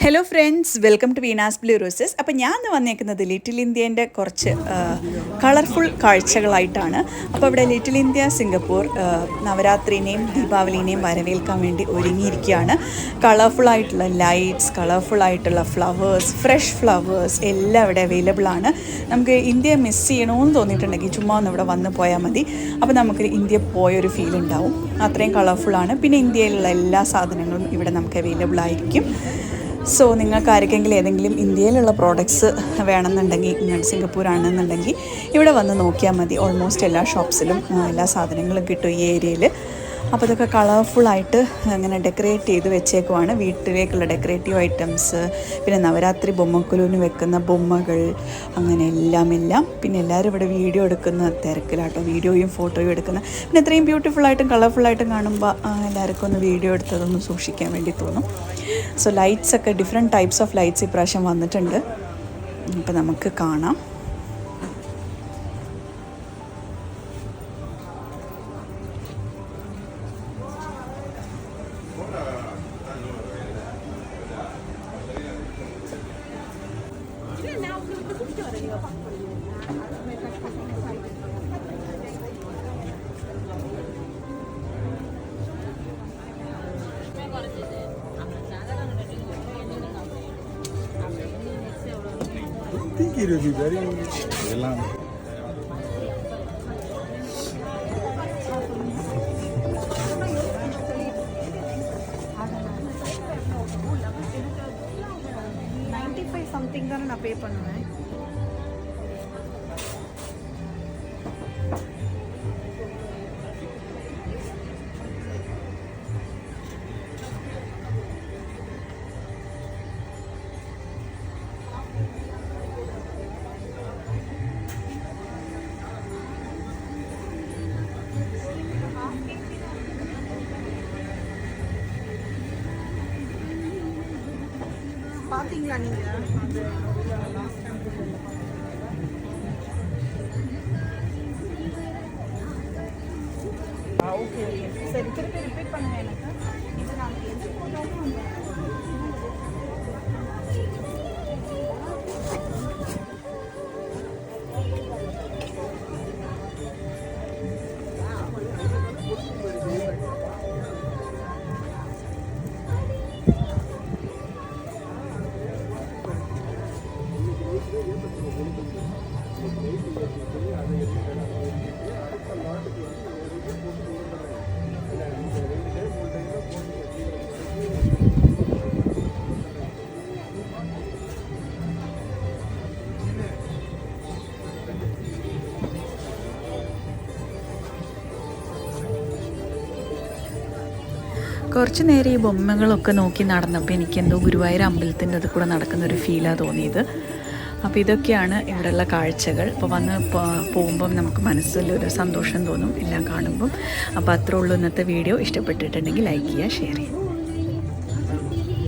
Hello friends welcome to Veena's blue roses അപ്പോൾ ഞാൻ വന്നേക്കുന്നത് ലിറ്റിൽ ഇന്ത്യേന്റെ കുറച്ച് കളർഫുൾ കാഴ്ചകളായിട്ടാണ്. അപ്പോൾ ഇവിടെ ലിറ്റിൽ ഇന്ത്യ സിംഗപ്പൂർ നവരാത്രിനെയും ദീപാവലിനെയും വരവേൽക്കാൻ വേണ്ടി ഒരുങ്ങിയിരിക്കുകയാണ്. കളർഫുൾ ആയിട്ടുള്ള ലൈറ്റ്സ് കളർഫുൾ ആയിട്ടുള്ള ഫ്ലവേഴ്സ് ഫ്രഷ് ഫ്ലവേഴ്സ് എല്ലാം ഇവിടെ അവൈലബിൾ ആണ്. നമുക്ക് ഇന്ത്യ മിസ് ചെയ്യണമെന്ന് തോന്നിയിട്ടുണ്ടെങ്കിൽ ചുമ്മാ ഒന്ന് ഇവിടെ വന്ന് പോയാൽ മതി. അപ്പോൾ നമുക്ക് ഇന്ത്യ പോയൊരു ഫീൽ ഉണ്ടാവും. അത്രയും കളർഫുള്ളാണ് പിന്നെ ഇന്ത്യയിലുള്ള എല്ലാ സാധനങ്ങളും ഇവിടെ നമുക്ക് അവൈലബിൾ ആയിരിക്കും. സോ നിങ്ങൾക്ക് ആർക്കെങ്കിലും ഏതെങ്കിലും ഇന്ത്യയിലുള്ള പ്രോഡക്ട്സ് വേണമെന്നുണ്ടെങ്കിൽ സിംഗപ്പൂർ ആണെന്നുണ്ടെങ്കിൽ ഇവിടെ വന്ന് നോക്കിയാൽ മതി. ഓൾമോസ്റ്റ് എല്ലാ ഷോപ്സിലും എല്ലാ സാധനങ്ങളും കിട്ടും ഈ ഏരിയയിൽ അപ്പോൾ ഇതൊക്കെ കളർഫുള്ളായിട്ട് അങ്ങനെ ഡെക്കറേറ്റ് ചെയ്ത് വെച്ചേക്കുവാണ്. വീട്ടിലേക്കുള്ള ഡെക്കറേറ്റീവ് ഐറ്റംസ് പിന്നെ നവരാത്രി ബൊമ്മക്കുലുവിന് വെക്കുന്ന ബൊമ്മകൾ അങ്ങനെ എല്ലാം എല്ലാം. പിന്നെ എല്ലാവരും ഇവിടെ വീഡിയോ എടുക്കുന്ന തിരക്കിലാട്ടോ. വീഡിയോയും ഫോട്ടോയും എടുക്കുന്ന. പിന്നെ ഇത്രയും ബ്യൂട്ടിഫുള്ളായിട്ടും കളർഫുള്ളായിട്ടും കാണുമ്പോൾ എല്ലാവർക്കും ഒന്ന് വീഡിയോ എടുത്തതൊന്ന് സൂക്ഷിക്കാൻ വേണ്ടി തോന്നും. സോ ലൈറ്റ്സ് ഒക്കെ ഡിഫറെന്റ് ടൈപ്സ് ഓഫ് ലൈറ്റ്സ് ഇപ്രാവശ്യം വന്നിട്ടുണ്ട്. അപ്പോൾ നമുക്ക് കാണാം. Thank you, very much. Ninety five something தானே நான் பே பண்ணுவேன் பார்த்தீங்களா நீங்கள் ஓகே சரி திருப்பி ரிப்பீட் பண்ணுங்க எனக்கு. കുറച്ച് നേരം ഈ ബൊമ്മകളൊക്കെ നോക്കി നടന്നപ്പോൾ എനിക്ക് എന്തോ ഗുരുവായൂർ അമ്പലത്തിന്റെ അത് കൂടെ നടക്കുന്ന ഒരു ഫീലാണ് തോന്നിയത്. അപ്പോൾ ഇതൊക്കെയാണ് ഇവിടെയുള്ള കാഴ്ചകൾ. അപ്പോൾ വന്ന് പോകുമ്പം നമുക്ക് മനസ്സിലൊരു സന്തോഷം തോന്നും എല്ലാം കാണുമ്പം. അപ്പോൾ അത്രേ ഉള്ളൂ ഇന്നത്തെ വീഡിയോ. ഇഷ്ടപ്പെട്ടിട്ടുണ്ടെങ്കിൽ ലൈക്ക് ചെയ്യുക ഷെയർ ചെയ്യുക.